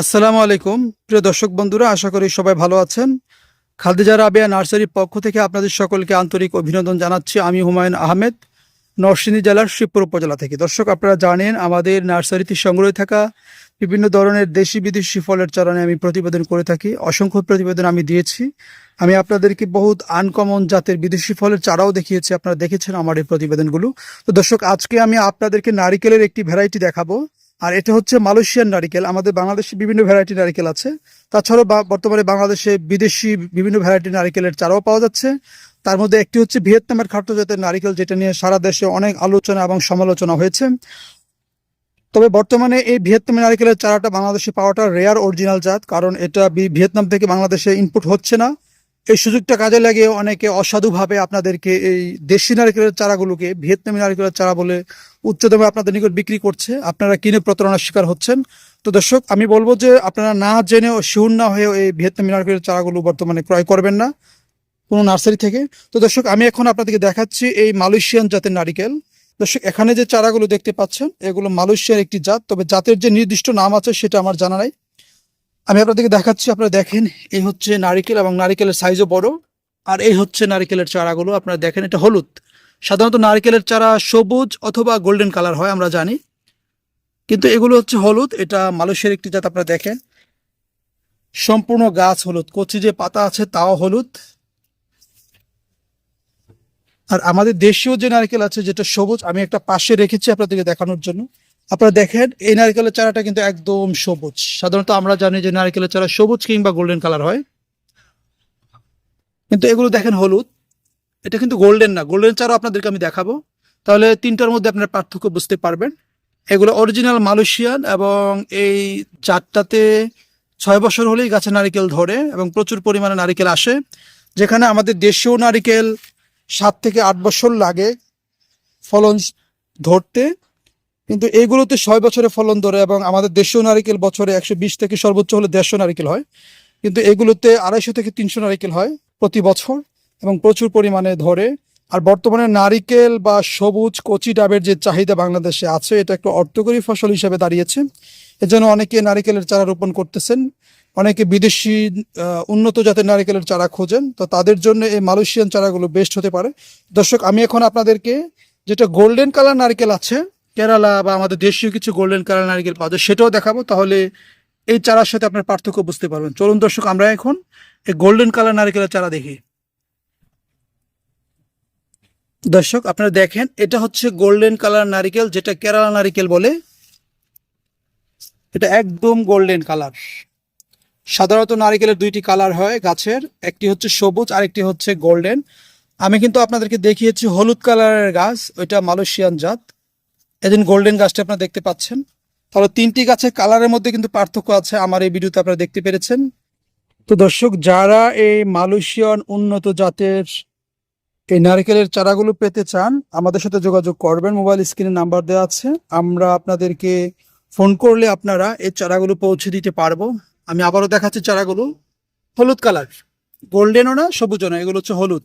আসসালামু আলাইকুম। প্রিয় দর্শক বন্ধুরা, আশা করি সবাই ভালো আছেন। খাদিজা রাবিয়া নার্সারির পক্ষ থেকে আপনাদের সকলকে আন্তরিক অভিনন্দন জানাচ্ছি। আমি হুমায়ুন আহমেদ, নরসিংদী জেলার শিবপুর উপজেলা থেকে। দর্শক, আপনারা জানেন, আমাদের নার্সারিতে সংগ্রহে থাকা বিভিন্ন ধরনের দেশি বিদেশি ফলের চারা নিয়ে আমি প্রতিবেদন করে থাকি। অসংখ্য প্রতিবেদন আমি দিয়েছি। আমি আপনাদেরকে বহুত আনকমন জাতের বিদেশি ফলের চারাও দেখিয়েছি। আপনারা দেখেছেন আমার এই প্রতিবেদনগুলো। তো দর্শক, আজকে আমি আপনাদেরকে নারিকেলের একটি ভ্যারাইটি দেখাবো। আর এটা হচ্ছে মালয়েশিয়ান নারিকেল। আমাদের বাংলাদেশে বিভিন্ন ভ্যারাইটি নারিকেল আছে। তাছাড়াও বর্তমানে বাংলাদেশে বিদেশি বিভিন্ন ভ্যারাইটি নারিকেলের চারাও পাওয়া যাচ্ছে। তার মধ্যে একটি হচ্ছে ভিয়েতনামের খাদ্য জাতের নারিকেল, যেটা নিয়ে সারা দেশে অনেক আলোচনা এবং সমালোচনা হয়েছে। তবে বর্তমানে এই ভিয়েতনামি নারিকেলের চারাটা বাংলাদেশে পাওয়াটা রেয়ার অরিজিনাল জাত, কারণ এটা ভিয়েতনাম থেকে বাংলাদেশে ইনপুট হচ্ছে না। এই সুযোগটা কাজে লাগিয়ে অনেকে অসাধুভাবে আপনাদেরকে এই দেশি নারিকেলের চারাগুলোকে ভিয়েতনামি নারিকেলের চারা বলে উচ্চ দামে আপনাদের নিকট বিক্রি করছে। আপনারা কিনে প্রতারণার শিকার হচ্ছেন। তো দর্শক, আমি বলব যে আপনারা না জেনে শিউর না হয়ে এই ভিয়েতনামি নারকেলের চারাগুলো বর্তমানে ক্রয় করবেন না কোনো নার্সারি থেকে। তো দর্শক, আমি এখন আপনাদেরকে দেখাচ্ছি এই মালয়েশিয়ান জাতের নারিকেল। দর্শক, এখানে যে চারাগুলো দেখতে পাচ্ছেন, এগুলো মালয়েশিয়ার একটি জাত, তবে জাতের যে নির্দিষ্ট নাম আছে সেটা আমার জানা নাই। আমি আপনাদেরকে দেখাচ্ছি, আপনারা দেখেন, এই হচ্ছে নারিকেল এবং নারিকেলের সাইজও বড়। আর এই হচ্ছে নারিকেলের চারাগুলো, আপনারা দেখেন, এটা হলুদ। সাধারণত নারকেলের চারা সবুজ অথবা গোল্ডেন কালার হয়, আমরা জানি। কিন্তু এগুলো হচ্ছে হলুদ, এটা মালয়েশিয়ার একটি জাত, আপনারা দেখেন। সম্পূর্ণ গাছ হলুদ, কচি যে পাতা আছে তাও হলুদ। আর আমাদের দেশীয় যে নারকেল আছে, যেটা সবুজ, আমি একটা পাশে রেখেছি আপনাদেরকে দেখানোর জন্য। আপনারা দেখেন, এই নারকেলের চারাটা কিন্তু একদম সবুজ। সাধারণত আমরা জানি যে নারকেলের চারা সবুজ কিংবা গোল্ডেন কালার হয়। কিন্তু এগুলো দেখেন হলুদ। এটা কিন্তু গোল্ডেন না। গোল্ডেন চারা আপনাদেরকে আমি দেখাবো। তাহলে তিনটার মধ্যে আপনার পার্থক্য বুঝতে পারবেন। এগুলো অরিজিনাল মালয়েশিয়ান এবং এই জাতটাতে ছয় বছর হলেই গাছে নারিকেল ধরে এবং প্রচুর পরিমাণে নারিকেল আসে। যেখানে আমাদের দেশীয় নারিকেল সাত থেকে আট বছর লাগে ফলন ধরতে। কিন্তু এইগুলোতে ছয় বছরে ফলন ধরে এবং আমাদের দেশীয় নারিকেল বছরে একশো বিশ থেকে সর্বোচ্চ হলে দেড়শো নারিকেল হয়। কিন্তু এগুলোতে আড়াইশো থেকে তিনশো নারিকেল হয় প্রতি বছর এবং প্রচুর পরিমাণে ধরে। আর বর্তমানে নারিকেল বা সবুজ কচি ডাবের যে চাহিদা বাংলাদেশে আছে, এটা একটা অর্থকরী ফসল হিসেবে দাঁড়িয়েছে। এজন্য অনেকে নারিকেলের চারা রোপণ করতেছেন। অনেকে বিদেশি উন্নত জাতের নারিকেলের চারা খোঁজেন। তো তাদের জন্য এই মালয়েশিয়ান চারাগুলো বেস্ট হতে পারে। দর্শক, আমি এখন আপনাদেরকে যেটা গোল্ডেন কালার নারকেল আছে কেরালা বা আমাদের দেশীয় কিছু গোল্ডেন কালার নারকেল পাওয়া যায়, সেটাও দেখাবো। তাহলে এই চারার সাথে আপনার পার্থক্য বুঝতে পারবেন। চলুন দর্শক, আমরা এখন এই গোল্ডেন কালার নারকেলের চারা দেখি। দর্শক, আপনারা দেখেন, এটা হচ্ছে গোল্ডেন কালার নারিকেল, যেটা কেরালা নারিকেল বলে। এটা একদম গোল্ডেন কালার সাধারণত নারিকেলের দুইটি কালার হয় গাছের, একটি হচ্ছে সবুজ আর একটি হচ্ছে গোল্ডেন আমি কিন্তু আপনাদেরকে দেখিয়েছি হলুদ কালারের গাছ, ওইটা মালয়েশিয়ান জাত। এদিন গোল্ডেন গাছটি আপনারা দেখতে পাচ্ছেন। তাহলে তিনটি গাছের কালারের মধ্যে কিন্তু পার্থক্য আছে, আমার এই ভিডিওতে আপনারা দেখতে পেরেছেন। তো দর্শক, যারা এই মালয়েশিয়ান উন্নত জাতের এই নারকেলের চারাগুলো পেতে চান, আমাদের সাথে যোগাযোগ করবেন। মোবাইল স্ক্রিনে নাম্বার দেওয়া আছে। আমরা আপনাদেরকে ফোন করলে আপনারা এই চারাগুলো পৌঁছে দিতে পারব। আমি আবারও দেখাচ্ছি চারাগুলো। হলুদ কালার। গোল্ডেনও না সবুজও না, এগুলো হচ্ছে হলুদ।